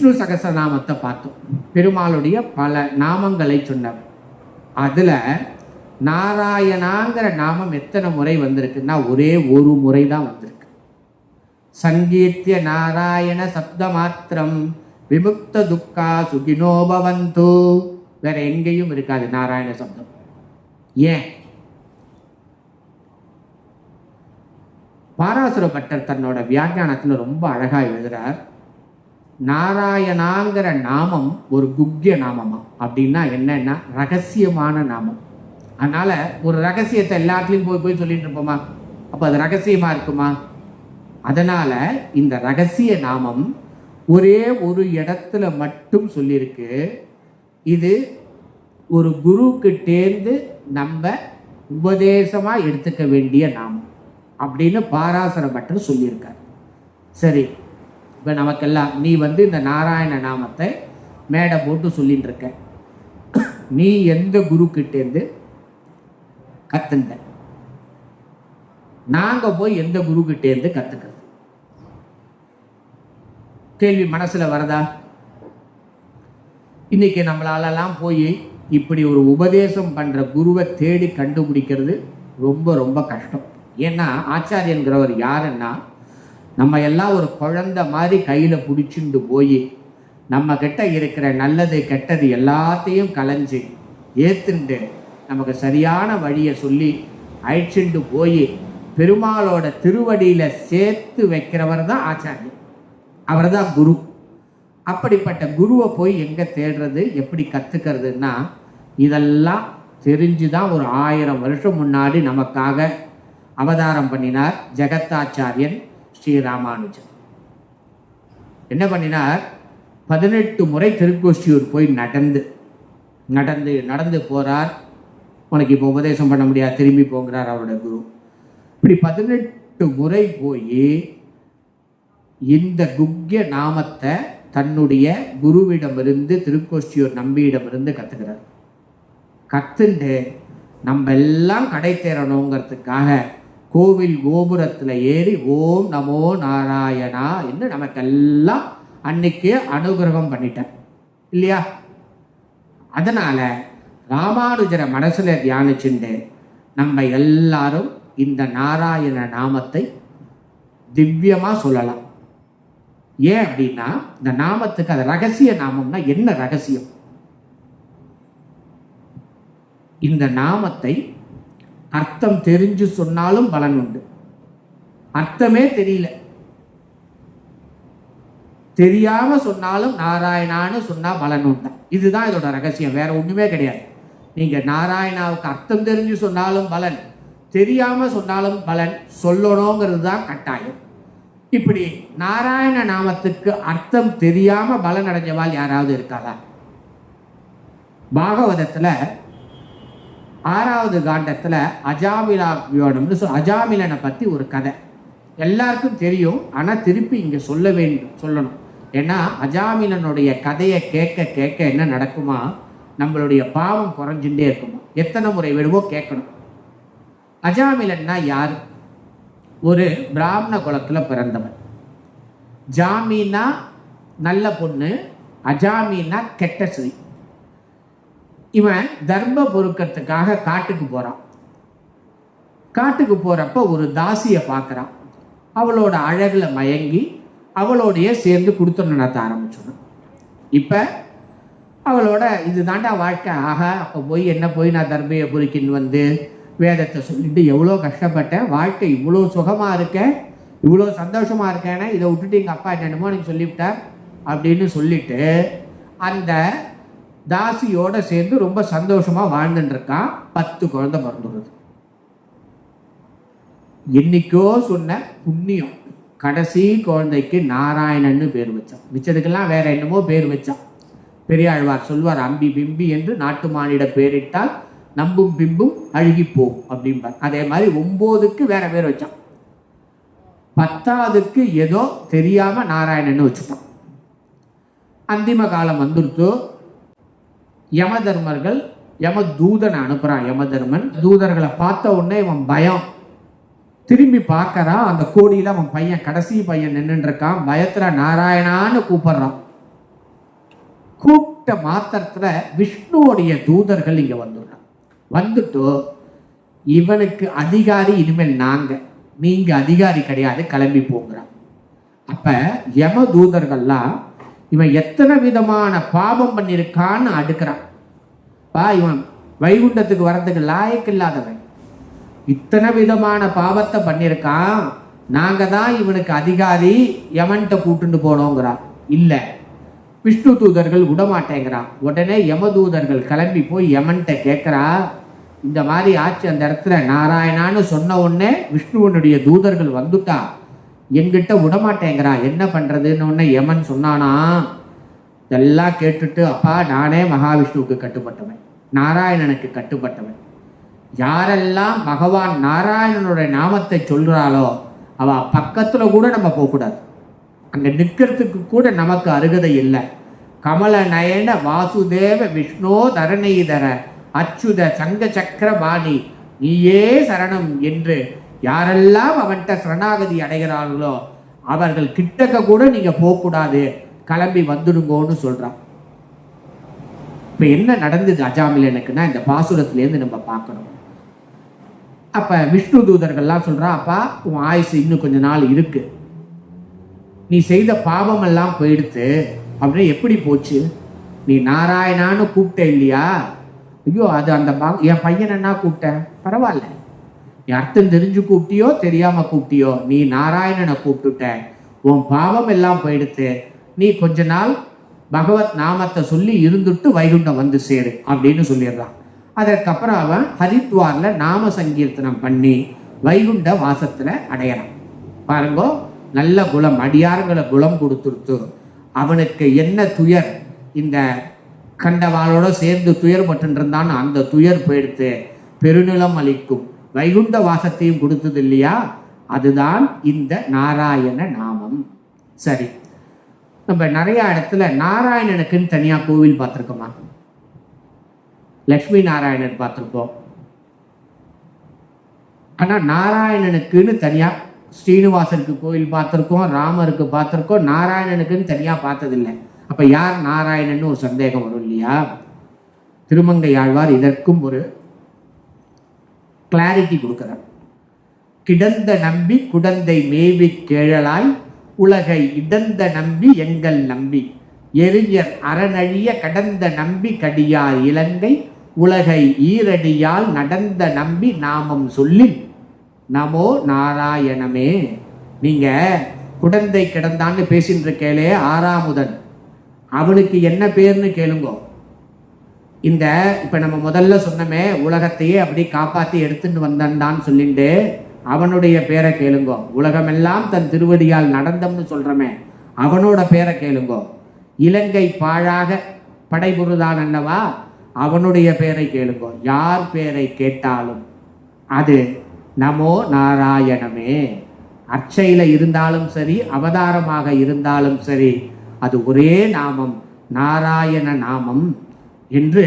விஷ்ணு சகசநாமத்தை பார்த்தோம். பெருமாளுடைய பல நாமங்களை சொன்னார். அதில் நாராயணாங்கிற நாமம் எத்தனை முறை வந்திருக்குன்னா ஒரே ஒரு முறை தான் வந்திருக்கு. சங்கீர்த்திய நாராயண சப்த மாத்திரம் விமுக்த துக்கா சுகினோபவந்து வேற எங்கேயும் இருக்காது நாராயண சப்தம். ஏன்? பாராசுர பட்டர் தன்னோட வியாக்கியானத்தில் ரொம்ப அழகாக எழுதுறார். நாராயணாங்கிற நாமம் ஒரு குக்கிய நாமமா? அப்படின்னா என்னன்னா ரகசியமான நாமம். அதனால ஒரு ரகசியத்தை எல்லாத்துலேயும் போய் போய் சொல்லிட்டு இருப்போமா? அப்போ அது ரகசியமா இருக்குமா? அதனால இந்த ரகசிய நாமம் ஒரே ஒரு இடத்துல மட்டும் சொல்லியிருக்கு. இது ஒரு குருக்கிட்டேந்து நம்ம உபதேசமாக எடுத்துக்க வேண்டிய நாமம் அப்படின்னு பாராசர பட்டர் சொல்லியிருக்கார். சரி இப்போ நமக்கெல்லாம் நீ வந்து இந்த நாராயண நாமத்தை மேடை போட்டு சொல்லின்னு இருக்க நீ எந்த குரு கிட்டேருந்து கற்றுந்த நாங்க போய் எந்த குரு கிட்டேருந்து கத்துக்கிறது? கேள்வி மனசுல வரதா? இன்னைக்கு நம்மளாலலாம் போய் இப்படி ஒரு உபதேசம் பண்ற குருவை தேடி கண்டுபிடிக்கிறது ரொம்ப ரொம்ப கஷ்டம். ஏன்னா ஆச்சாரியங்கிறவர் யாருன்னா நம்ம எல்லாம் ஒரு குழந்தை மாதிரி கையில் பிடிச்சிட்டு போய் நம்ம கிட்ட இருக்கிற நல்லது கெட்டது எல்லாத்தையும் கலைஞ்சு ஏத்துண்டு நமக்கு சரியான வழியை சொல்லி அழிச்சுண்டு போய் பெருமாளோட திருவடியில் சேர்த்து வைக்கிறவர் தான் ஆச்சாரியன் அவர் தான் குரு. அப்படிப்பட்ட குருவை போய் எங்கே தேடுறது எப்படி கற்றுக்கிறதுன்னா இதெல்லாம் தெரிஞ்சு தான் ஒரு ஆயிரம் வருஷம் முன்னாடி நமக்காக அவதாரம் பண்ணினார் ஜெகத்தாச்சாரியன். ஸ்ரீராமானுஜன் என்ன பண்ணினார்? பதினெட்டு முறை திருக்கோஷ்டியூர் போய் நடந்து நடந்து நடந்து போகிறார் உனக்கு இப்போ உபதேசம் பண்ண முடியாது திரும்பி போங்கிறார் அவரோட குரு. இப்படி பதினெட்டு முறை போய் இந்த குக்கிய நாமத்தை தன்னுடைய குருவிடமிருந்து திருக்கோஷ்டியூர் நம்பியிடமிருந்து கற்றுக்கிறார் கற்றுண்டு நம்ம எல்லாம் கடை தேரணுங்கிறதுக்காக கோவில் கோபுரத்தில் ஏறி ஓம் நமோ நாராயணா என்று நமக்கெல்லாம் அன்னைக்கே அனுகிரகம் பண்ணிட்டேன். இல்லையா? அதனால் ராமானுஜரை மனசில் தியானிச்சுண்டு நம்ம எல்லாரும் இந்த நாராயண நாமத்தை திவ்யமாக சொல்லலாம். ஏன் அப்படின்னா இந்த நாமத்துக்கு அது ரகசிய நாமம்னா என்ன ரகசியம்? இந்த நாமத்தை அர்த்தம் தெரிஞ்சு சொன்னாலும் பலன் உண்டு. அர்த்தமே தெரியல. தெரியாம சொன்னாலும் நாராயணான்னு சொன்னா பலன் உண்டு. இதுதான் இதோட ரகசியம். வேற ஒண்ணுமே கிடையாது. நீங்க நாராயணாவுக்கு அர்த்தம் தெரிஞ்சு சொன்னாலும் பலன் தெரியாம சொன்னாலும் பலன் சொல்லணுங்கிறது தான் கட்டாயம். இப்படி நாராயண நாமத்துக்கு அர்த்தம் தெரியாம பலன் அடைஞ்சவாள் யாராவது இருக்காளா? பாகவதத்துல ஆறாவது காண்டத்தில் அஜாமிலாவியோடம்னு சொல் அஜாமிலனை பற்றி ஒரு கதை. எல்லாருக்கும் தெரியும் ஆனால் திருப்பி இங்கே சொல்ல வேண்டும் சொல்லணும். ஏன்னா அஜாமிலனுடைய கதையை கேட்க கேட்க என்ன நடக்குமா? நம்மளுடைய பாவம் குறைஞ்சுட்டே இருக்குமா? எத்தனை முறை வேணுமோ கேட்கணும். அஜாமிலன்னா யார்? ஒரு பிராமண குலத்தில் பிறந்தவன். ஜாமீனா நல்ல பொண்ணு அஜாமீனா கெட்ட ஸ்ரீ இவன் தர்ம பொறுக்கிறதுக்காக காட்டுக்கு போகிறான் காட்டுக்கு போகிறப்ப ஒரு தாசியை பார்க்குறான் அவளோட அழகில் மயங்கி அவளோடைய சேர்ந்து குடுத்தம் நடத்த ஆரம்பிச்சிடும் இப்போ அவளோட இது தாண்டா வாழ்க்கை. ஆகா அப்போ போய் என்ன போய் நான் தர்மையை பொறுக்கின்னு வந்து வேதத்தை சொல்லிட்டு எவ்வளோ கஷ்டப்பட்டேன். வாழ்க்கை இவ்வளோ சுகமாக இருக்கேன் இவ்வளோ சந்தோஷமாக இருக்கேன்னா இதை விட்டுட்டு எங்கள் அப்பா என்னென்னமோ எனக்கு சொல்லிவிட்டார் அப்படின்னு சொல்லிட்டு அந்த தாசியோட சேர்ந்து ரொம்ப சந்தோஷமா வாழ்ந்துட்டுருக்கான் பத்து குழந்தை மறந்துடுறது என்னைக்கோ சொன்ன புண்ணியம். கடைசி குழந்தைக்கு நாராயணன்னு பேர் வச்சான். மிச்சதுக்கெல்லாம் வேற என்னமோ பேர் வச்சான். பெரியாழ்வார் சொல்வார் அம்பி பிம்பி என்று நாட்டு மானிட பேரிட்டால் நம்பும் பிம்பும் அழுகி போகும் அப்படிம்பார். அதே மாதிரி ஒம்போதுக்கு வேற பேர் வச்சான். பத்தாவதுக்கு ஏதோ தெரியாம நாராயணன்னு வச்சுட்டான் அந்திம காலம் வந்துருத்தோ யம தர்மர்கள் யம தூதனை அனுப்புகிறான் யம தர்மன் தூதர்களை பார்த்த உடனே இவன் பயம். திரும்பி பார்க்கறான் அந்த கோடியில அவன் பையன் கடைசி பையன் நின்றுருக்கான் பயத்தில் நாராயணான்னு கூப்பிடுறான். கூப்பிட்ட மாத்திரத்தில் விஷ்ணுவோடைய தூதர்கள் இங்கே வந்துடுறான் வந்துட்டு இவனுக்கு அதிகாரி இனிமேல் நாங்கள் நீங்கள் அதிகாரி கிடையாது கிளம்பி போங்கிறான். அப்போ யம தூதர்கள்லாம் இவன் எத்தனை விதமான பாவம் பண்ணியிருக்கான்னு அடுக்கிறான். பா இவன் வைகுண்டத்துக்கு வர்றதுக்கு லாயக்கு இல்லாதவன். இத்தனை விதமான பாவத்தை பண்ணியிருக்கான் நாங்கள் தான் இவனுக்கு அதிகாரி யமன்கிட்ட கூட்டுண்டு போனோங்கிறான். இல்லை. விஷ்ணு தூதர்கள் விடமாட்டேங்கிறான். உடனே யம தூதர்கள் கிளம்பி போய் யமன்கிட்ட கேட்குறா இந்த மாதிரி ஆச்சு அந்த இடத்துல நாராயணான்னு சொன்ன உடனே விஷ்ணுவனுடைய தூதர்கள் வந்துட்டா எங்கிட்ட விடமாட்டேங்கிறான் என்ன பண்ணுறதுன்னு ஒன்று யமன் சொன்னானா? இதெல்லாம் கேட்டுட்டு அப்பா நானே மகாவிஷ்ணுவுக்கு கட்டுப்பட்டவன். நாராயணனுக்கு கட்டுப்பட்டவன். யாரெல்லாம் பகவான் நாராயணனுடைய நாமத்தை சொல்கிறாளோ அவ பக்கத்தில் கூட நம்ம போகக்கூடாது. அங்கே நிற்கிறதுக்கு கூட நமக்கு அருகதை இல்லை. கமல நயன வாசுதேவ விஷ்ணோ தரணீதர அச்சுத சங்க சக்கரபாணி நீயே சரணம் என்று யாரெல்லாம் அவன்கிட்ட சரணாகதி அடைகிறார்களோ அவர்கள் கிட்டக்க கூட நீங்க போகக்கூடாது. கிளம்பி வந்துடுங்கோன்னு சொல்றான். இப்ப என்ன நடந்தது அஜாமிலனுக்குன்னா இந்த பாசுரத்திலேருந்து நம்ம பார்க்கணும். அப்ப விஷ்ணு தூதர்கள்லாம் சொல்றான் அப்பா உன் ஆயுசு இன்னும் கொஞ்ச நாள் இருக்கு. நீ செய்த பாவம் எல்லாம் போயிடுத்து. அப்படின்னு எப்படி போச்சு? நீ நாராயணான்னு கூப்பிட்ட இல்லையா? ஐயோ அது அந்த பா- என் பையன் என்ன கூப்பிட்டேன் பரவாயில்ல. நீ அர்த்தம் தெரிஞ்சு கூப்பிட்டியோ தெரியாம கூப்பிட்டியோ நீ நாராயணனை கூப்பிட்டுட்ட உன் பாவம் எல்லாம் போயிடுத்து நீ கொஞ்ச நாள் பகவத் நாமத்தை சொல்லி இருந்துட்டு வைகுண்டம் வந்து சேரு அப்படின்னு சொல்லிடுறான். அதற்கப்புறம் அவன் ஹரித்வாரில் நாம சங்கீர்த்தனம் பண்ணி வைகுண்ட வாசத்தில் அடையறான். பாருங்கோ நல்ல குலம் அடியார்களை குலம் கொடுத்துருத்து அவனுக்கு என்ன துயர்? இந்த கண்டவாளோட சேர்ந்து துயர் இருந்தான் அந்த துயர் போயிடுத்து பெருநிலம் அளிக்கும் வைகுண்ட வாசத்தையும் கொடுத்தது இல்லையா அதுதான் இந்த நாராயண நாமம். சரி. நம்ம நிறைய இடத்துல நாராயணனுக்குன்னு தனியாக கோவில் பார்த்துருக்கோமா? லக்ஷ்மி நாராயணன் பார்த்துருப்போம். ஆனால் நாராயணனுக்குன்னு தனியாக ஸ்ரீனிவாசனுக்கு கோயில் பார்த்துருக்கோம் ராமருக்கு பார்த்துருக்கோம் நாராயணனுக்குன்னு தனியாக பார்த்ததில்லை. அப்போ யார் நாராயணன்னு ஒரு சந்தேகம் வரும் இல்லையா? திருமங்கை ஆழ்வார் இதற்கும் ஒரு கிளாரிட்டி கொடுக்குறார் கிடந்த நம்பி குடந்தை மேவி கேழலாய் உலகை இடந்த நம்பி எங்கள் நம்பி. எரிஞர் அறநழிய கடந்த நம்பி கடியார் இலங்கை உலகை ஈரடியால் நடந்த நம்பி நாமம் சொல்லி நமோ நாராயணமே. நீங்க குடந்தை கிடந்தான்னு பேசின்னு இருக்கேளே ஆறாமுதன். அவனுக்கு என்ன பேர்னு கேளுங்கோ. இந்த இப்போ நம்ம முதல்ல சொன்னமே உலகத்தையே அப்படி காப்பாற்றி எடுத்துட்டு வந்தான்னு சொல்லிட்டு அவனுடைய பேரை கேளுங்கோ. உலகமெல்லாம் தன் திருவடியால் நடந்தம்னு சொல்கிறோமே அவனோட பேரை கேளுங்கோ. இலங்கை பாழாக படைபுருதான் அல்லவா? அவனுடைய பேரை கேளுங்கோ. யார் பேரை கேட்டாலும் அது நமோ நாராயணமே. அர்ச்சையில் இருந்தாலும் சரி அவதாரமாக இருந்தாலும் சரி அது ஒரே நாமம் நாராயண நாமம். என்று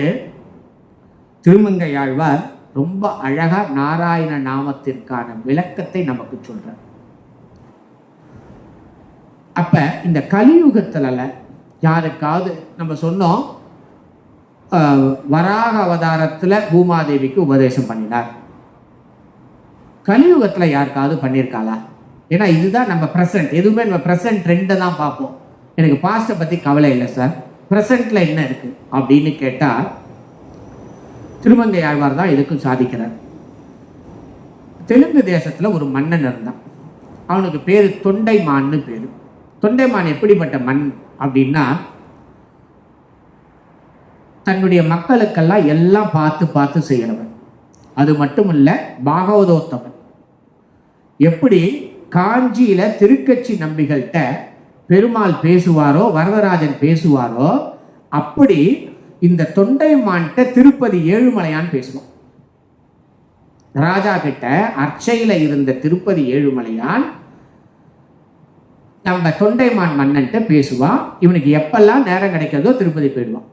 திருமங்கையாழ்வார் ரொம்ப அழகா நாராயண நாமத்திற்கான விளக்கத்தை நமக்கு சொல்கிறார் அப்ப இந்த கலியுகத்துல யாருக்காவது நம்ம சொன்னோம் வராக அவதாரத்துல பூமாதேவிக்கு உபதேசம் பண்ணினார். கலியுகத்துல யாருக்காவது பண்ணியிருக்காளா ஏன்னா இதுதான் நம்ம ப்ரெசன்ட் எதுவுமே நம்ம ப்ரெசன்ட் ட்ரெண்டை தான் பார்ப்போம். எனக்கு பாஸ்ட்டை பற்றி கவலை இல்லை சார் ப்ரெசண்டில் என்ன இருக்கு? அப்படின்னு கேட்டால் திருமங்கை ஆழ்வார் தான் இதுக்கும் சாதிக்கிறார். தெலுங்கு தேசத்தில் ஒரு மன்னன் இருந்தான். அவனுக்கு பேர் தொண்டைமான்னு பேர். தொண்டைமான் எப்படிப்பட்ட மண் அப்படின்னா தன்னுடைய மக்களுக்கெல்லாம் எல்லாம் பார்த்து பார்த்து செய்கிறவன் அது மட்டும் இல்லை பாகவதோத்தவன் எப்படி காஞ்சியில திருக்கட்சி நம்பிகள்கிட்ட பெருமாள் பேசுவாரோ வரதராஜன் பேசுவாரோ அப்படி இந்த தொண்டைமான்கிட்ட திருப்பதி ஏழுமலையான் பேசுவோம். ராஜா கிட்ட அர்ச்சையில இருந்த திருப்பதி ஏழுமலையான் நம்ம தொண்டைமான் மன்னன்ட்ட பேசுவான் இவனுக்கு எப்பெல்லாம் நேரம் கிடைக்கிறதோ திருப்பதி போயிடுவான்.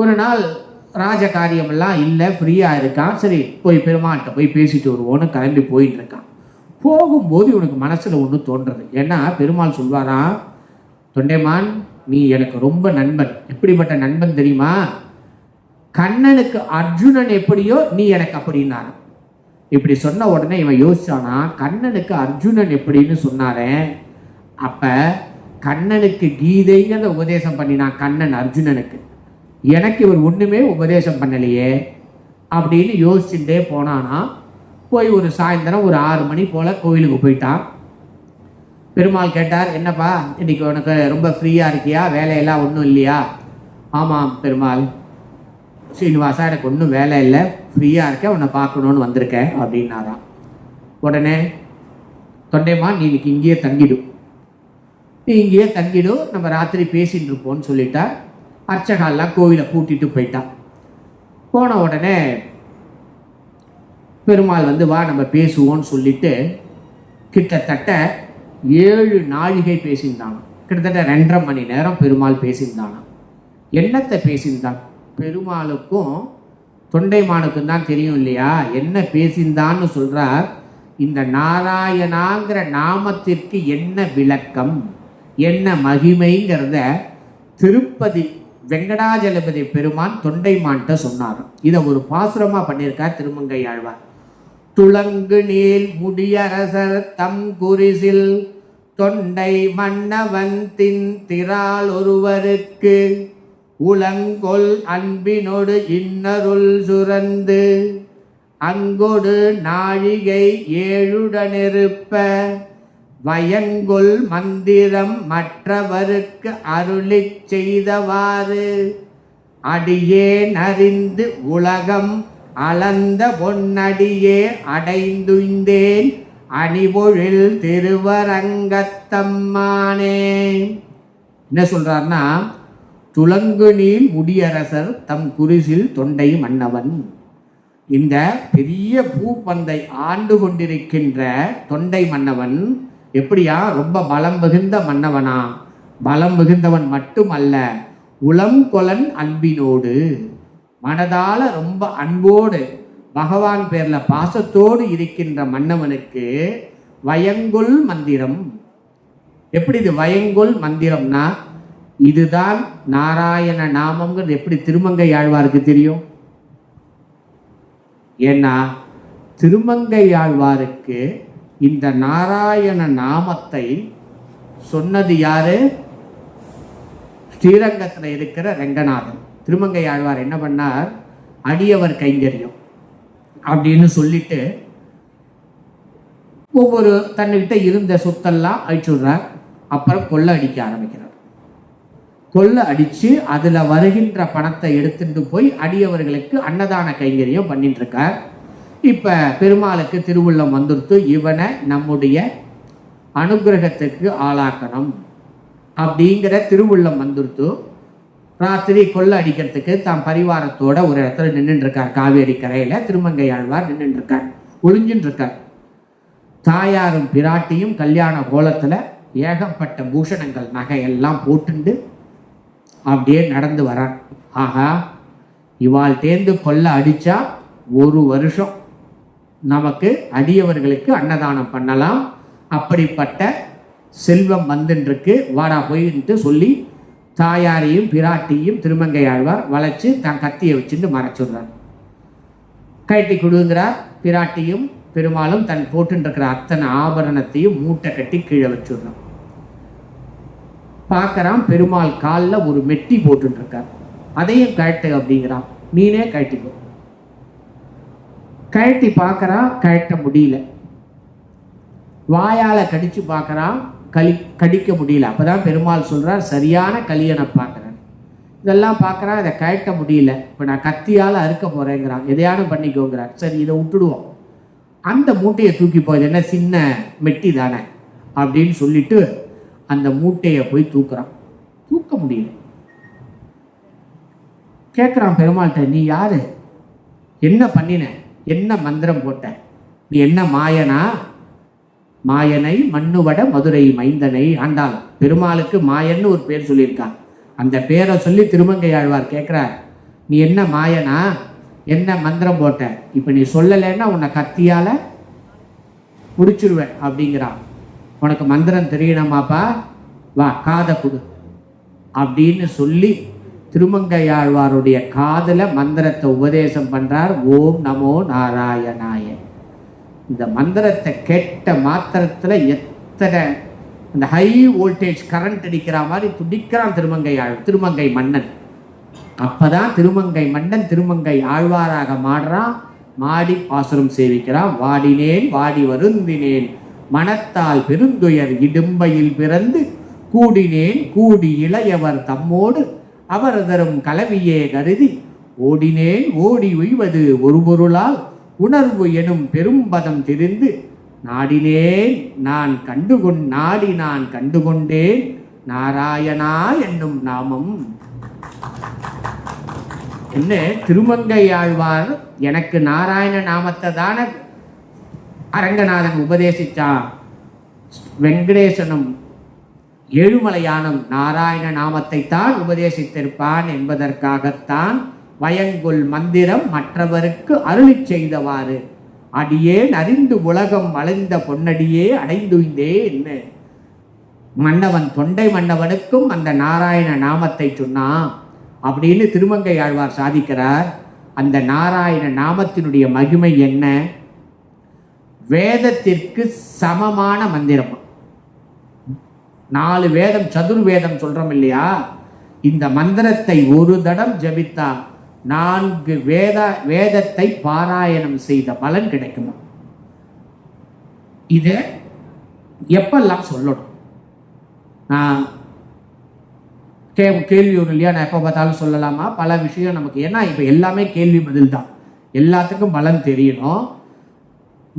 ஒரு நாள் ராஜ காரியமெல்லாம் இல்லை ஃப்ரீயாக இருக்கான். சரி போய் பெருமாள்கிட்ட போய் பேசிட்டு வருவோன்னு கிளம்பி போயிட்டு இருக்கான். போகும்போது இவனுக்கு மனசில் ஒன்று தோன்றது. ஏன்னா பெருமாள் சொல்வாராம் தொண்டைமான் நீ எனக்கு ரொம்ப நண்பன். எப்படிப்பட்ட நண்பன் தெரியுமா? கண்ணனுக்கு அர்ஜுனன் எப்படியோ நீ எனக்கு அப்படின்னாரு. இப்படி சொன்ன உடனே இவன் யோசிச்சானா கண்ணனுக்கு அர்ஜுனன் எப்படின்னு சொன்னாரே அப்ப கண்ணனுக்கு கீதைங்கிறத உபதேசம் பண்ணினான் கண்ணன் அர்ஜுனனுக்கு. எனக்கு இவர் ஒன்றுமே உபதேசம் பண்ணலையே அப்படின்னு யோசிச்சுட்டே போனானா போய் ஒரு சாயந்தரம் ஒரு ஆறு மணி போல் கோயிலுக்கு போயிட்டான். பெருமாள் கேட்டார் என்னப்பா இன்னைக்கு உனக்கு ரொம்ப ஃப்ரீயாக இருக்கியா? வேலையெல்லாம் ஒன்றும் இல்லையா? ஆமாம் பெருமாள். ஸ்ரீனிவாசா எனக்கு ஒன்றும் வேலை இல்லை. ஃப்ரீயாக இருக்கேன் உன்னை பார்க்கணுன்னு வந்திருக்கேன் அப்படின்னாராம். உடனே தொண்டைமா நீ இன்னைக்கு இங்கேயே தங்கிடும் நீ இங்கேயே தங்கிடும் நம்ம ராத்திரி பேசிகிட்டு இருப்போம்னு சொல்லிட்டா. அர்ச்சகாலாம் கோவிலை கூட்டிகிட்டு போயிட்டான் போன உடனே பெருமாள் வந்து வா நம்ம பேசுவோம்னு சொல்லிட்டு கிட்டத்தட்ட ஏழு நாழிகை பேசியிருந்தாங்க. கிட்டத்தட்ட ரெண்டரை மணி நேரம் பெருமாள் பேசியிருந்தானா என்னத்தை பேசியிருந்தான் பெருமாளுக்கும் தொண்டைமானுக்கும் தான் தெரியும் இல்லையா? என்ன பேசியிருந்தான்னு சொல்கிறார் இந்த நாராயணாங்கிற நாமத்திற்கு என்ன விளக்கம்? என்ன மகிமைங்கிறத திருப்பதி வெங்கடாஜலபதி பெருமான் தொண்டைமான்கிட்ட சொன்னார். இதை ஒரு பாசுரமாக பண்ணியிருக்கார் திருமங்கை ஆழ்வார். துளங்கு நீள் முடியரசர் தம் குரிசில் தொண்டை மன்னவன் தின் திரால் ஒருவருக்கு உளங்கொல் அன்பினொடு இன்னருள் சுரந்து அங்கொடு நாழிகை ஏழுடனிருப்ப வயங்கொல் மந்திரம் மற்றவருக்கு அருளிச் செய்தவாறு அடியேன் அறிந்து உலகம் அளந்த பொன்னடியே அடைந்துய்ந்தேன். அணிபொழில் திருவரங்கத்தம்மானே. என்ன சொல்றாருன்னா துலங்கு நீர் முடியரசர் தம் குரிசில் தொண்டை மன்னவன். இந்த பெரிய பூப்பந்தை ஆண்டு கொண்டிருக்கின்ற தொண்டை மன்னவன் எப்படியா ரொம்ப பலம் மிகுந்த மன்னவனா. பலம் மிகுந்தவன் மட்டுமல்ல உளம் கொலன் அன்பினோடு. மனதால் ரொம்ப அன்போடு பகவான் பேரில் பாசத்தோடு இருக்கின்ற மன்னவனுக்கு வயங்குல் மந்திரம். எப்படி இது வயங்குல் மந்திரம்னா இதுதான் நாராயண நாமங்கிறது எப்படி திருமங்கை ஆழ்வாருக்கு தெரியும்? ஏன்னா திருமங்கை ஆழ்வாருக்கு இந்த நாராயண நாமத்தை சொன்னது யாரு? ஸ்ரீரங்கத்தில் இருக்கிற ரெங்கநாதன். திருமங்கை ஆழ்வார் என்ன பண்ணார்? அடியவர் கைங்கரியம் அப்படின்னு சொல்லிட்டு ஒவ்வொரு தன்னுக்கிட்ட இருந்த சொத்தெல்லாம் அழிச்சுடுறார் அப்புறம் கொள்ளை அடிக்க ஆரம்பிக்கிறார். கொள்ளை அடித்து அதில் வருகின்ற பணத்தை எடுத்துட்டு போய் அடியவர்களுக்கு அன்னதான கைங்கரியம் பண்ணிட்டு இருக்கார். பெருமாளுக்கு திருவுள்ளம் வந்துருத்து இவனை நம்முடைய அனுகிரகத்துக்கு ஆளாக்கணும். அப்படிங்கிற திருவுள்ளம் வந்துருத்து ராத்திரி கொள்ளை அடிக்கிறதுக்கு தாம் பரிவாரத்தோட ஒரு இடத்துல நின்றுட்டு இருக்கார் காவேரி கரையில திருமங்கை ஆழ்வார் நின்றுட்டு இருக்கார் ஒளிஞ்சுட்டு இருக்கார் தாயாரும் பிராட்டியும் கல்யாண கோலத்துல ஏகப்பட்ட பூஷணங்கள் நகையெல்லாம் போட்டுண்டு அப்படியே நடந்து வரான் ஆகா இவாள் தேர்ந்து கொள்ள அடிச்சா ஒரு வருஷம் நமக்கு அடியவர்களுக்கு அன்னதானம் பண்ணலாம். அப்படிப்பட்ட செல்வம் வந்துன்றிருக்கு வாடா போயின்ட்டு சொல்லி தாயாரையும் பிராட்டியும் திருமங்கை ஆழ்வார் வளைச்சு தன் கத்தியை வச்சுட்டு மறைச்சுடுறார் கட்டி கொடுங்கிறார் பிராட்டியும் பெருமாளும் தன் போட்டுருக்கிற அத்தனை ஆபரணத்தையும் மூட்டை கட்டி கீழே வச்சுடுறான் பார்க்கறான் பெருமாள் காலில் ஒரு மெட்டி போட்டுருக்கார் அதையும் கழட்டு அப்படிங்கிறான். நீனே கழட்டிக்கோ கழட்டி பார்க்கறான் கழட்ட முடியல. வாயால் கடிச்சு பார்க்கறான் கலி கடிக்க முடியல. அப்பதான் பெருமாள் சொல்கிறார் சரியான கலியனை பார்க்குறேன் இதெல்லாம் பார்க்குறான் இதை கழட்ட முடியல. இப்போ நான் கத்தியால் அறுக்க போகிறேங்கிறான் எதையானும் பண்ணிக்கோங்கிறார். சரி இதை விட்டுடுவோம். அந்த மூட்டையை தூக்கி போகுது என்ன சின்ன மெட்டி தானே? அப்படின்னு சொல்லிட்டு அந்த மூட்டையை போய் தூக்குறான். தூக்க முடியல. கேட்குறான் பெருமாள்கிட்ட நீ யாரு? என்ன பண்ணின? என்ன மந்திரம் போட்ட? நீ என்ன மாயனா? மாயனை மண்ணுவட மதுரை மைந்தனை ஆண்டாள். பெருமாளுக்கு மாயன்னு ஒரு பேர் சொல்லியிருக்கான் அந்த பேரை சொல்லி திருமங்கை ஆழ்வார் கேட்குறார் நீ என்ன மாயனா? என்ன மந்திரம் போட்ட? இப்போ நீ சொல்லலைன்னா உன்னை கத்தியால் முடிச்சிருவேன் அப்படிங்கிறான். உனக்கு மந்திரம் தெரியணுமாப்பா? வா காதை கொடு அப்படின்னு சொல்லி திருமங்கையாழ்வாருடைய காதில் மந்திரத்தை உபதேசம் பண்ணுறார் ஓம் நமோ நாராயணாய. இந்த மந்திரத்தை கேட்ட மாத்திரத்தில் எத்தனை அந்த ஹை வோல்டேஜ் கரண்ட் அடிக்கிற மாதிரி துடிக்கிறான் திருமங்கை ஆழ் திருமங்கை மன்னன். அப்பதான் திருமங்கை மன்னன் திருமங்கை ஆழ்வாராக மாடுறான் மாடி பாசுரம் சேவிக்கிறான் வாடினேன் வாடி வருந்தினேன். மனத்தால் பெருந்துயர் இடும்பையில் பிறந்து கூடினேன் கூடி இளையவர் தம்மோடு அவர் தரும் கலவியே கருதி ஓடினேன் ஓடி உய்வது ஒரு பொருளால். உணர்வு எனும் பெரும்பதம் தெரிந்து நாடினேன் நான் கண்டுகொண் நாடி நான் கண்டுகொண்டேன் நாராயணா என்னும் நாமம். என்ன? திருமங்கை ஆழ்வார் எனக்கு நாராயண நாமத்தை தானே அரங்கநாதன் உபதேசித்தான் வெங்கடேசனும் ஏழுமலையானும் நாராயண நாமத்தை தான் உபதேசித்திருப்பான் என்பதற்காகத்தான் வயங்குல் மந்திரம் மற்றவருக்கு அருளி செய்தவாறு. அடியேன் அறிந்து உலகம் வளைந்த பொன்னடியே அடைந்துய்ந்தே என்ன? மன்னவன் தொண்டை மன்னவனுக்கும் அந்த நாராயண நாமத்தை சொன்னான். அப்படின்னு திருமங்கை ஆழ்வார் சாதிக்கிறார். அந்த நாராயண நாமத்தினுடைய மகிமை என்ன? வேதத்திற்கு சமமான மந்திரம். நாலு வேதம் சதுர்வேதம் சொல்கிறோம் இல்லையா? இந்த மந்திரத்தை ஒரு தடம் ஜபித்தா நான்கு வேத வேதத்தை பாராயணம் செய்த பலன் கிடைக்குமா? இதை எப்பெல்லாம் சொல்லணும்? நான் கே கேள்வி ஒன்று இல்லையா? நான் எப்போ பார்த்தாலும் சொல்லலாமா? பல விஷயம் நமக்கு ஏன்னா இப்போ எல்லாமே கேள்வி பதில் தான். எல்லாத்துக்கும் பலன் தெரியணும்.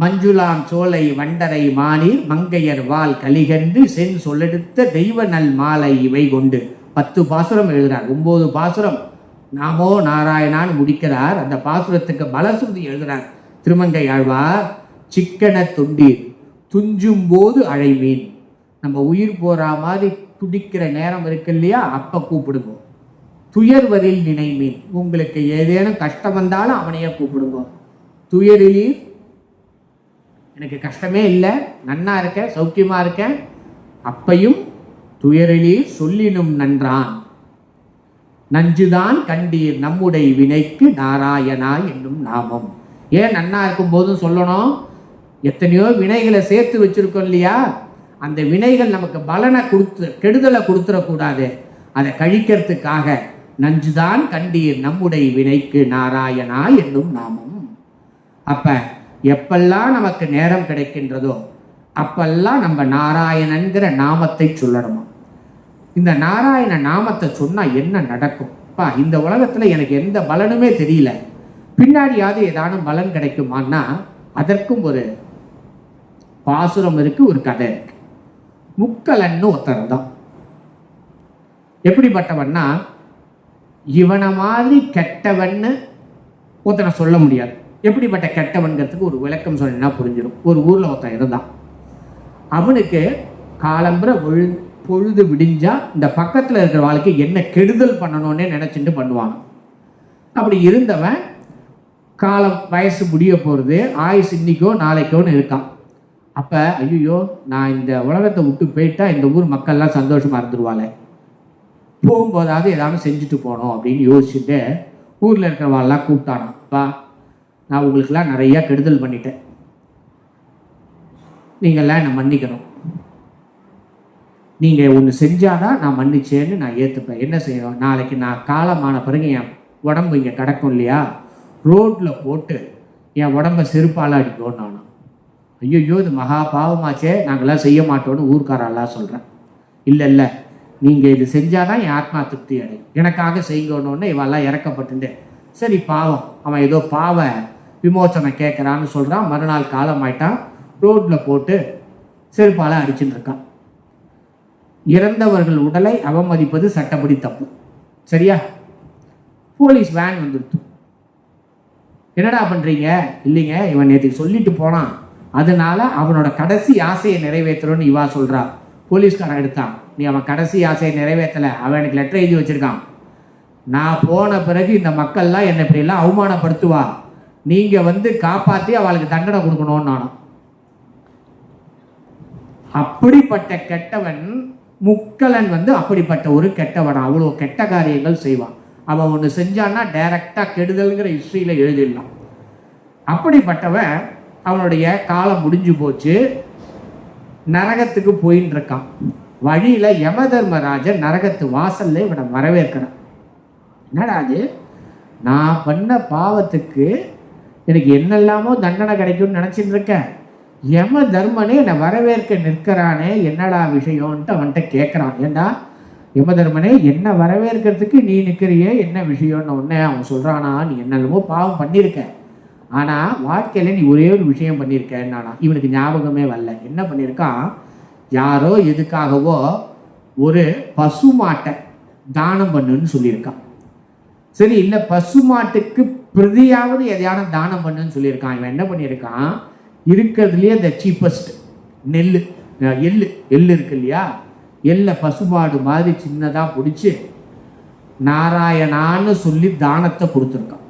மஞ்சுளாம் சோலை வண்டரை மானீர் மங்கையர் வால் கலிகண்டு சென் சொல்லெடுத்த தெய்வ நல் மாலை இவை கொண்டு பத்து பாசுரம் எழுதுறார். ஒன்பது பாசுரம். நாமோ நாராயணான்னு முடிக்கிறார். அந்த பாசுரத்துக்கு பலசுருதி எழுதுறார் திருமங்கை ஆழ்வார் சிக்கன தொண்டீர் துஞ்சும் போது அழைமீன். நம்ம உயிர் போகிற மாதிரி துடிக்கிற நேரம் இருக்கு இல்லையா? அப்போ கூப்பிடுங்க. துயர்வரில் நினைமீன். உங்களுக்கு ஏதேனும் கஷ்டம் வந்தாலும் அவனையே கூப்பிடுங்க. துயரில் எனக்கு கஷ்டமே இல்லை. நன்னா இருக்கேன் சௌக்கியமாக இருக்கேன். அப்பையும் துயரிலே சொல்லினும் நன்றான். நஞ்சுதான் கண்டீர் நம்முடைய வினைக்கு நாராயணா என்னும் நாமம். ஏன் நன்னா இருக்கும் போதும் சொல்லணும்? எத்தனையோ வினைகளை சேர்த்து வச்சிருக்கோம் இல்லையா? அந்த வினைகள் நமக்கு பலனை கொடுத்து கெடுதலை கொடுத்துடக்கூடாது அதை கழிக்கிறதுக்காக நஞ்சுதான் கண்டீர் நம்முடைய வினைக்கு நாராயணா என்னும் நாமம். அப்போ எப்பெல்லாம் நமக்கு நேரம் கிடைக்கின்றதோ அப்பெல்லாம் நம்ம நாராயணன்கிற நாமத்தை சொல்லணுமா? இந்த நாராயண நாமத்தை சொன்னால் என்ன நடக்கும்? பா இந்த உலகத்தில் எனக்கு எந்த பலனுமே தெரியல. பின்னாடியாவது ஏதானும் பலன் கிடைக்குமான்னா அதற்கும் ஒரு பாசுரம் இருக்குது ஒரு கதை இருக்கு. முக்கலன்னு ஒருத்தர் தான் எப்படிப்பட்டவன்னா இவனை மாதிரி கெட்டவன்னு ஒருத்தனை சொல்ல முடியாது. எப்படிப்பட்ட கெட்டவன்கிறதுக்கு ஒரு விளக்கம் சொன்னா புரிஞ்சிடும். ஒரு ஊரில் ஒருத்தன் இருந்தான். அவனுக்கு காலம்புற விழு பொழுது விடிஞ்சால் இந்த பக்கத்தில் இருக்கிற வாழ்க்கை என்ன கெடுதல் பண்ணணும்னே நினச்சிட்டு பண்ணுவான் அப்படி இருந்தவன் காலம் வயசு முடிய போகிறது ஆயுசு இன்னைக்கோ நாளைக்கோன்னு இருக்கான். அப்போ ஐயோ நான் இந்த உலகத்தை விட்டு போயிட்டா இந்த ஊர் மக்கள்லாம் சந்தோஷமாக இருந்துருவாளே. போகும்போதாவது ஏதாவது செஞ்சுட்டு போனோம் அப்படின்னு யோசிச்சுட்டு ஊரில் இருக்கிறவாள்லாம் கூப்பிட்டானாம். அப்பா நான் உங்களுக்கெல்லாம் நிறையா கெடுதல் பண்ணிட்டேன். நீங்கள்லாம் என்னை மன்னிக்கணும். நீங்கள் ஒன்று செஞ்சாதான் நான் மன்னிச்சேன்னு நான் ஏற்றுப்பேன் என்ன செய்யணும்? நாளைக்கு நான் காலமான பிறகு என் உடம்பு இங்கே கிடக்கும் இல்லையா? ரோட்டில் போட்டு என் உடம்ப செருப்பால் அடிக்கணும் நானும். ஐயோ இது மகா பாவமாச்சே. நாங்களாம் செய்ய மாட்டோன்னு ஊர்க்காரெல்லாம் சொல்கிறேன் இல்லை இல்லை. நீங்கள் இது செஞ்சாதான் என் ஆத்மா திருப்தி அடையும். எனக்காக செய்யணுன்னு இவெல்லாம் இறக்கப்பட்டுண்டு சரி பாவம். அவன் ஏதோ பாவ விமோச்சனை கேட்குறான்னு சொல்கிறான் மறுநாள் காலம் ஆயிட்டான் ரோட்டில் போட்டு செருப்பால் அடிச்சுட்டு இருக்கான். இறந்தவர்கள் உடலை அவமதிப்பது சட்டப்படி தப்பு. சரியா? போலீஸ் வேன் வந்துடுத்து என்னடா பண்ணுறீங்க இல்லைங்க இவன் நேற்று சொல்லிட்டு போனான். அதனால அவனோட கடைசி ஆசையை நிறைவேற்றணும்னு இவா சொல்கிறா போலீஸ்காரன் எடுத்தான். நீ அவன் கடைசி ஆசையை நிறைவேற்றலை. அவன் எனக்கு லெட்டர் எழுதி வச்சுருக்கான். நான் போன பிறகு இந்த மக்கள்லாம் என்னை இப்படியெல்லாம் அவமானப்படுத்துவா. நீங்கள் வந்து காப்பாற்றி அவளுக்கு தண்டனை கொடுக்கணும்னு நானும் அப்படிப்பட்ட கெட்டவன் முக்கலன் வந்து அப்படிப்பட்ட ஒரு கெட்டவன்? அவ்வளோ கெட்ட காரியங்கள் செய்வான். அவன் ஒன்று செஞ்சான்னா டைரக்டாக கெடுதல்ங்கிற ஹிஸ்ட்ரியில் எழுதிடலாம். அப்படிப்பட்டவன் அவனுடைய காலம் முடிஞ்சு போச்சு. நரகத்துக்கு போயின்னு இருக்கான். வழியில் யம தர்மராஜன் நரகத்து வாசல்ல இவனை வரவேற்கிறான். என்னடா அது? நான் பண்ண பாவத்துக்கு எனக்கு என்னெல்லாமோ தண்டனை கிடைக்கும்னு நினச்சிட்டு இருக்கேன் யம தர்மனே என்னை வரவேற்க நிற்கிறானே என்னடா விஷயம்ன்ட்டு அவன்கிட்ட கேட்குறான். ஏண்டா? யம தர்மனே என்னை வரவேற்கிறதுக்கு நீ நிற்கிறியே என்ன விஷயம்னு ஒன்று அவன் சொல்கிறானா நீ என்னென்னமோ பாவம் பண்ணியிருக்க. ஆனால் வாழ்க்கையில் நீ ஒரே ஒரு விஷயம் பண்ணியிருக்கேன்னானா. இவனுக்கு ஞாபகமே வரல. என்ன பண்ணியிருக்கான்? யாரோ எதுக்காகவோ ஒரு பசுமாட்டை தானம் பண்ணுன்னு சொல்லியிருக்கான். சரி இல்லை பசுமாட்டுக்கு பிரதியாவது எதையான தானம் பண்ணுன்னு சொல்லியிருக்கான். இவன் என்ன பண்ணியிருக்கான்? இருக்கிறதுலையே த சீப்பஸ்ட் நெல் எள்ளு. எள்ளு இருக்கு இல்லையா? எள்ளை பசுமாடு மாதிரி சின்னதாக பிடிச்சி நாராயணான்னு சொல்லி தானத்தை கொடுத்துருக்கான்.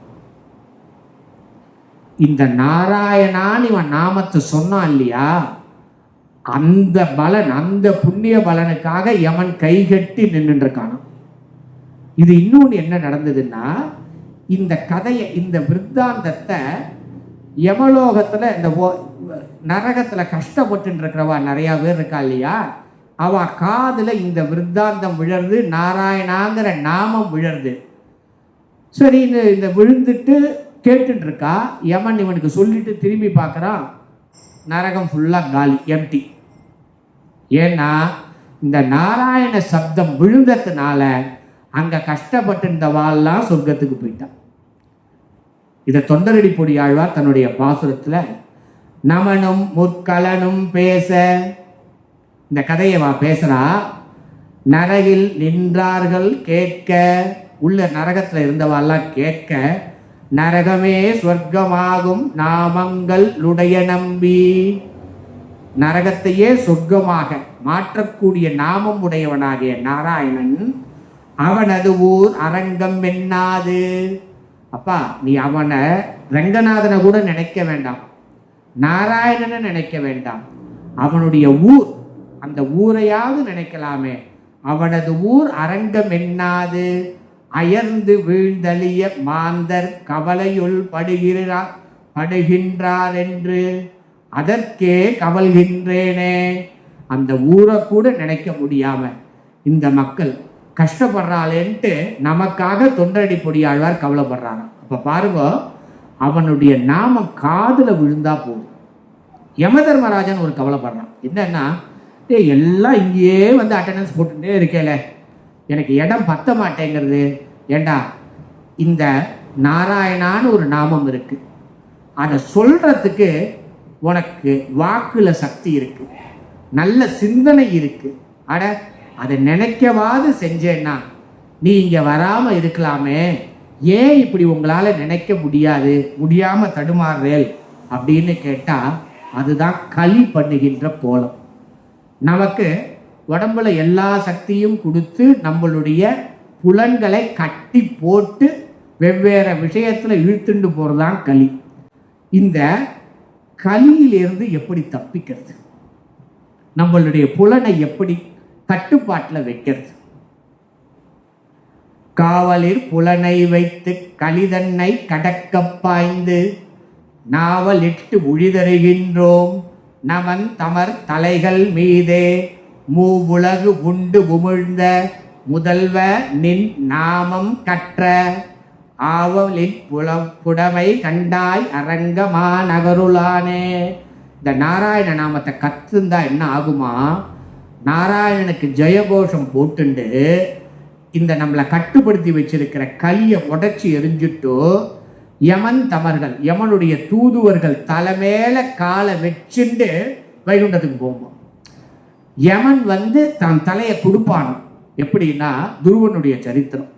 இந்த நாராயணான்னு இவன் நாமத்தை சொன்னான் இல்லையா? அந்த பலன் அந்த புண்ணிய பலனுக்காக யமன் கைகட்டி நின்றுட்டு இது இன்னொன்று என்ன நடந்ததுன்னா இந்த கதையை இந்த விருத்தாந்தத்தை யமலோகத்தில் இந்த ஓ- நரகத்தில் கஷ்டப்பட்டு இருக்கிறவா நிறையா பேர் இருக்கா இல்லையா? அவள் காதில் இந்த விருத்தாந்தம் விழருது நாராயணாங்கிற நாமம் விழருது சரி இந்த விழுந்துட்டு கேட்டுட்டு இருக்கா யமன் இவனுக்கு சொல்லிட்டு திரும்பி பார்க்குறான். நரகம் ஃபுல்லாக காலி எம்டி ஏன்னா இந்த நாராயண சப்தம் விழுந்ததுனால அங்கே கஷ்டப்பட்டு இருந்தவாள்லாம் சொர்க்கத்துக்கு போயிட்டான் இதை தொண்டரடி பொடி ஆழ்வார் தன்னுடைய பாசுரத்தில் நமனும் முற்கலனும் பேச இந்த கதையை வா பேசுகிறா நரகில் நின்றார்கள் கேட்க உள்ள நரகத்தில் இருந்தவாள்லாம் கேட்க நரகமே சொர்க்கமாகும் நாமங்கள் உடைய நம்பி. நரகத்தையே சொர்க்கமாக மாற்றக்கூடிய நாமம் உடையவனாகிய நாராயணன் அவனது ஊர் அரங்கம் என்னாது? அப்பா நீ அவனை ரங்கநாதனை கூட நினைக்க வேண்டாம். நாராயணனை நினைக்க வேண்டாம். அவனுடைய ஊர் அந்த ஊரையாவது நினைக்கலாமே. அவனது ஊர் அரங்கம் என்னாது? அயர்ந்து வீழ்ந்தழிய மாந்தர் கவலையுள் படுகிறார் படுகின்றார் என்று. அதற்கே கவல்கின்றேனே. அந்த ஊரை கூட நினைக்க முடியாம இந்த மக்கள் கஷ்டப்படுறாளேன்ட்டு நமக்காக தொண்டரடி பொடியாழ்வார் கவலைப்படுறாங்க அப்போ பாருங்க அவனுடைய நாமம் காதில் விழுந்தா போதும். யம தர்மராஜன் ஒரு கவலைப்படுறான். என்னன்னா டே எல்லாம் இங்கேயே வந்து அட்டண்டன்ஸ் போட்டுட்டே இருக்கேல எனக்கு இடம் பத்த மாட்டேங்கிறது. ஏண்டா இந்த நாராயணான்னு ஒரு நாமம் இருக்கு. அதை சொல்றதுக்கு உனக்கு வாக்குல சக்தி இருக்கு. நல்ல சிந்தனை இருக்கு. அட அதை நினைக்கவாது செஞ்சேன்னா நீ இங்கே வராமல் இருக்கலாமே. ஏன் இப்படி உங்களால் நினைக்க முடியாது? முடியாமல் தடுமாறுறேல் அப்படின்னு கேட்டால் அதுதான் களி பண்ணுகின்ற கோலம். நமக்கு உடம்புல எல்லா சக்தியும் கொடுத்து நம்மளுடைய புலன்களை கட்டி போட்டு வெவ்வேறு விஷயத்தில் இழுத்துண்டு போகிறது தான் களி. இந்த களியிலிருந்து எப்படி தப்பிக்கிறது? நம்மளுடைய புலனை எப்படி கட்டுப்பாட்டில் வைக்கிறது. காவலில் புலனை வைத்து கலிதன்னை கடக்க பாய்ந்து நாவலிட்டு உழிதருகின்றோம். நமன் தமர் தலைகள் மீதே மூவுலகு உண்டு உமிழ்ந்த முதல்வ நின் நாமம் கற்ற ஆவலின் புல புடமை கண்டாய் அரங்கமா நகருளானே இந்த நாராயண நாமத்தை கத்துந்தா என்ன ஆகுமா? நாராயணனுக்கு ஜெயகோஷம் போட்டுண்டு இந்த நம்மளை கட்டுப்படுத்தி வச்சிருக்கிற கலியை உடச்சி எரிஞ்சிட்டோ யமன் தமர்கள் யமனுடைய தூதுவர்கள் தலைமேல காலை வச்சுண்டு வைகுண்டத்துக்கு போகும்போது யமன் வந்து தன் தலையை கொடுப்பானும். எப்படின்னா துருவனுடைய சரித்திரம்.